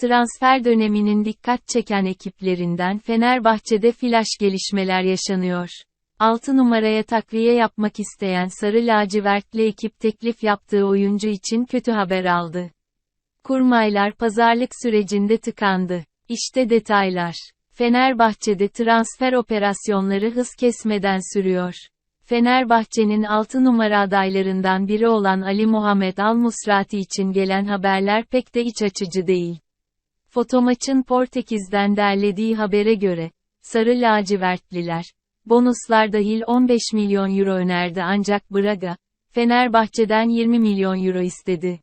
Transfer döneminin dikkat çeken ekiplerinden Fenerbahçe'de flash gelişmeler yaşanıyor. 6 numaraya takviye yapmak isteyen Sarı Lacivertli ekip teklif yaptığı oyuncu için kötü haber aldı. Kurmaylar pazarlık sürecinde tıkandı. İşte detaylar. Fenerbahçe'de transfer operasyonları hız kesmeden sürüyor. Fenerbahçe'nin 6 numara adaylarından biri olan Ali Muhammed Al-Musrati için gelen haberler pek de iç açıcı değil. Fotomaç'ın Portekiz'den derlediği habere göre, Sarı lacivertliler, bonuslar dahil 15 milyon euro önerdi ancak Braga, Fenerbahçe'den 20 milyon euro istedi.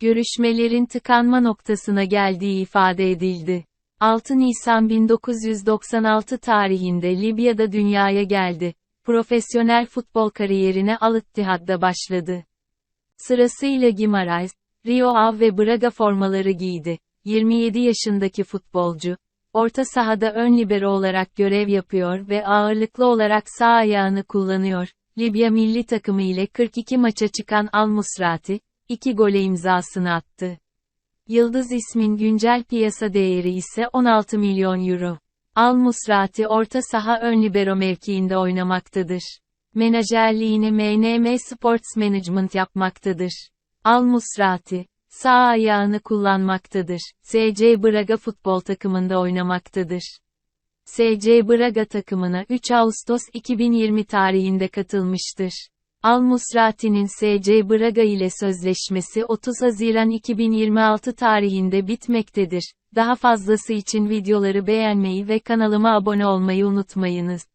Görüşmelerin tıkanma noktasına geldiği ifade edildi. 6 Nisan 1996 tarihinde Libya'da dünyaya geldi. Profesyonel futbol kariyerine Al Ittihad'da başladı. Sırasıyla Gimarais, Rio Ave ve Braga formaları giydi. 27 yaşındaki futbolcu, orta sahada ön libero olarak görev yapıyor ve ağırlıklı olarak sağ ayağını kullanıyor. Libya milli takımı ile 42 maça çıkan Al Musrati, 2 gole imzasını attı. Yıldız ismin güncel piyasa değeri ise 16 milyon euro. Al Musrati orta saha ön libero mevkiinde oynamaktadır. Menajerliğini MNM Sports Management yapmaktadır. Al Musrati, sağ ayağını kullanmaktadır. SC Braga futbol takımında oynamaktadır. SC Braga takımına 3 Ağustos 2020 tarihinde katılmıştır. Al Musrati'nin SC Braga ile sözleşmesi 30 Haziran 2026 tarihinde bitmektedir. Daha fazlası için videoları beğenmeyi ve kanalıma abone olmayı unutmayınız.